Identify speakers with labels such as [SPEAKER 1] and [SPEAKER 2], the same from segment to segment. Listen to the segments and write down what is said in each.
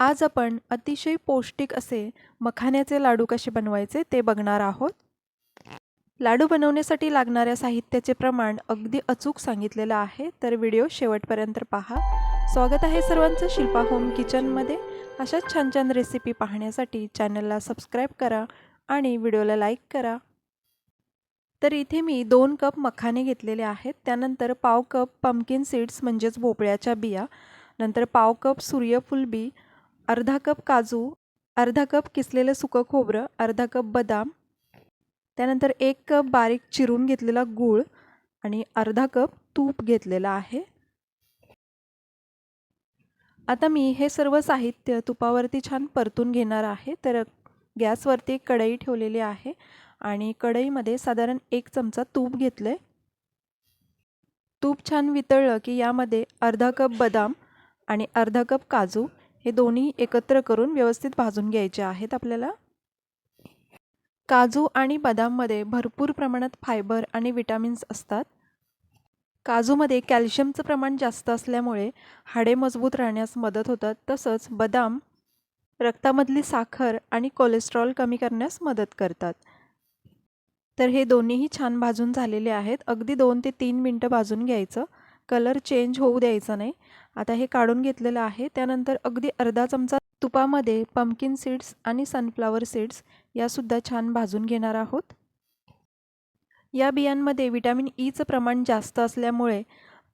[SPEAKER 1] आज आपण अतिशय पौष्टिक असे मखाण्याचे लाडू कसे बनवायचे ते बघणार आहोत. लाडू बनवण्यासाठी लागणाऱ्या साहित्याचे प्रमाण अगदी अचूक सांगितलेलं आहे तर व्हिडिओ शेवटपर्यंत पहा. स्वागत आहे सर्वांचं शिल्पा होम किचनमध्ये. अशाच छान छान रेसिपी पाहण्यासाठी चॅनलला सबस्क्राईब करा आणि व्हिडिओला लाईक करा. तर इथे मी दोन कप मखाने घेतलेले आहेत. त्यानंतर पाव कप पम्किन सीड्स म्हणजेच भोपळ्याच्या बिया नंतर पाव कप सूर्यफूल बी अर्धा कप काजू अर्धा कप किसलेलं सुकं खोबरं अर्धा कप बदाम त्यानंतर एक कप बारीक चिरून घेतलेला गूळ आणि अर्धा कप तूप घेतलेला आहे. आता मी हे सर्व साहित्य तुपावरती छान परतून घेणार आहे. तर गॅसवरती एक कढई ठेवलेली आहे आणि कढईमध्ये साधारण एक चमचा तूप घेतलं आहे तूप छान वितळलं की यामध्ये अर्धा कप बदाम आणि अर्धा कप काजू हे दोन्ही एकत्र करून व्यवस्थित भाजून घ्यायचे आहेत आपल्याला. काजू आणि बदाममध्ये भरपूर प्रमाणात फायबर आणि विटॅमिन्स असतात. काजूमध्ये कॅल्शियमचं प्रमाण जास्त असल्यामुळे हाडे मजबूत राहण्यास मदत होतात. तसंच बदाम रक्तामधली साखर आणि कोलेस्ट्रॉल कमी करण्यास मदत करतात. तर हे दोन्हीही छान भाजून झालेले आहेत. अगदी दोन ते तीन मिनटं भाजून घ्यायचं. कलर चेंज होऊ द्यायचा नाही. आता हे काढून घेतलेलं आहे. त्यानंतर अगदी अर्धा चमचा तुपामध्ये पम्किन सीड्स आणि सनफ्लावर सीड्स यासुद्धा छान भाजून घेणार आहोत. या बियांमध्ये विटॅमिन ईचं e प्रमाण जास्त असल्यामुळे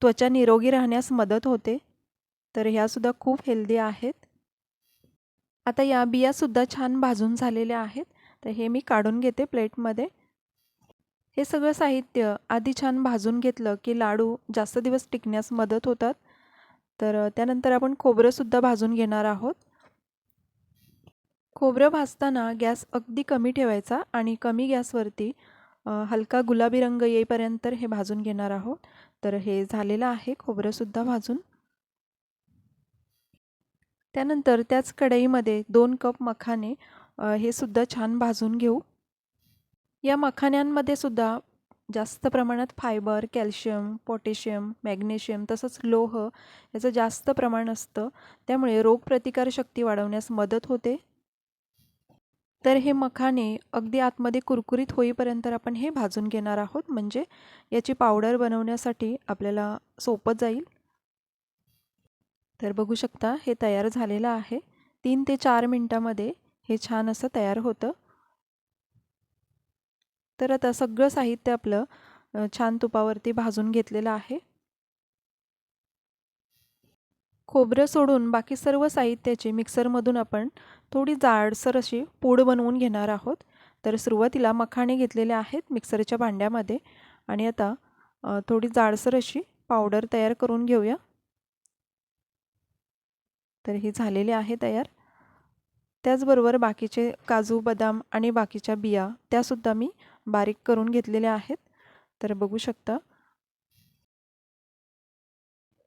[SPEAKER 1] त्वचा निरोगी राहण्यास मदत होते. तर ह्यासुद्धा खूप हेल्दी आहेत. आता या बियासुद्धा छान भाजून झालेल्या आहेत. तर हे मी काढून घेते प्लेटमध्ये हे सगळं साहित्य आधी छान भाजून घेतलं की लाडू जास्त दिवस टिकण्यास मदत होतात. तर त्यानंतर आपण खोबरंसुद्धा भाजून घेणार आहोत. खोबरं भाजताना गॅस अगदी कमी ठेवायचा आणि कमी गॅसवरती हलका गुलाबी रंग येईपर्यंत हे भाजून घेणार आहोत. तर हे झालेलं आहे खोबरंसुद्धा भाजून. त्यानंतर त्याच कढईमध्ये दोन कप मखाने हे सुद्धा छान भाजून घेऊ. या मखाण्यांमध्ये सुद्धा जास्त प्रमाणात फायबर कॅल्शियम पोटॅशियम मॅग्नेशियम तसंच लोह याचं जास्त प्रमाण असतं. त्यामुळे रोगप्रतिकारशक्ती वाढवण्यास मदत होते. तर हे मखाने अगदी आतमध्ये कुरकुरीत होईपर्यंत आपण हे भाजून घेणार आहोत. म्हणजे याची पावडर बनवण्यासाठी आपल्याला सोपं जाईल. तर बघू शकता हे तयार झालेलं आहे. तीन ते चार मिनटामध्ये हे छान असं तयार होतं. तर आता सगळं साहित्य आपलं छान तुपावरती भाजून घेतलेलं आहे. खोबरं सोडून बाकी सर्व साहित्याची मिक्सरमधून आपण थोडी जाडसर अशी पूड बनवून घेणार आहोत. तर सुरुवातीला मखाणे घेतलेले आहेत मिक्सरच्या भांड्यामध्ये आणि आता थोडी जाडसर अशी पावडर तयार करून घेऊया. तर ही झालेली आहे तयार. त्याचबरोबर बाकीचे काजू बदाम आणि बाकीच्या बिया त्यासुद्धा मी बारीक करून घेतलेल्या आहेत. तर बघू शकता.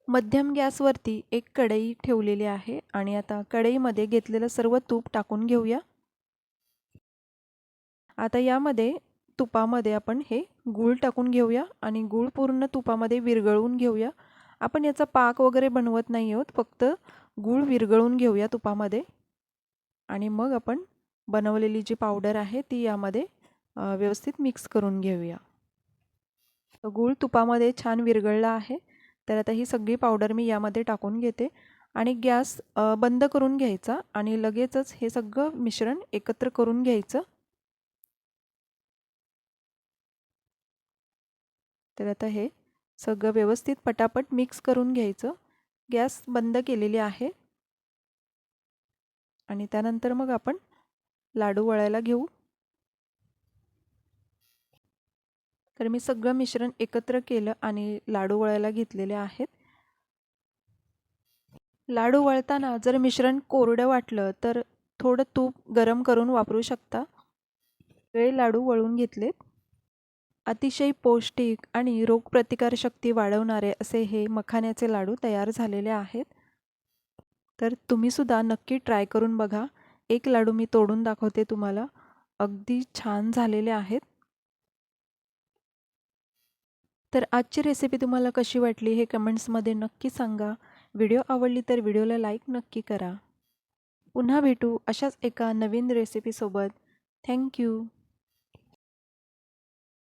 [SPEAKER 1] मध्यम गॅसवरती एक कढई ठेवलेली आहे आणि आता कढईमध्ये घेतलेलं सर्व तूप टाकून घेऊया. आता यामध्ये तुपामध्ये आपण हे गूळ टाकून घेऊया आणि गूळ पूर्ण तुपामध्ये विरघळवून घेऊया. आपण याचा पाक वगैरे बनवत नाही आहोत फक्त गूळ विरघळून घेऊया तुपामध्ये. आणि मग आपण बनवलेली जी पावडर आहे ती यामध्ये व्यवस्थित मिक्स करून घेऊया. गूळ तुपामध्ये छान विरघळला आहे. तर आता ही सगळी पावडर मी यामध्ये टाकून घेते. आणि गॅस बंद करून घ्यायचा आणि लगेचच हे सगळं मिश्रण एकत्र करून घ्यायचं. तर आता हे सगळं व्यवस्थित पटापट मिक्स करून घ्यायचं. गॅस बंद केलेली आहे. आणि त्यानंतर मग आपण लाडू वळायला घेऊ. तर मी सगळं मिश्रण एकत्र केलं आणि लाडू वळायला घेतलेले आहेत. लाडू वळताना जर मिश्रण कोरडं वाटलं तर थोडं तूप गरम करून वापरू शकता. वेळ लाडू वळून घेतलेत. अतिशय पौष्टिक आणि रोगप्रतिकारशक्ती वाढवणारे असे हे मखाण्याचे लाडू तयार झालेले आहेत. तर तुम्हीसुद्धा नक्की ट्राय करून बघा. एक लाडू मी तोडून दाखवते तुम्हाला. अगदी छान झालेले आहेत. तर आजची रेसिपी तुम्हाला कशी वाटली हे कमेंट्समध्ये नक्की सांगा. व्हिडिओ आवडली तर व्हिडिओला लाईक नक्की करा. पुन्हा भेटू अशाच एका नवीन रेसिपीसोबत थँक्यू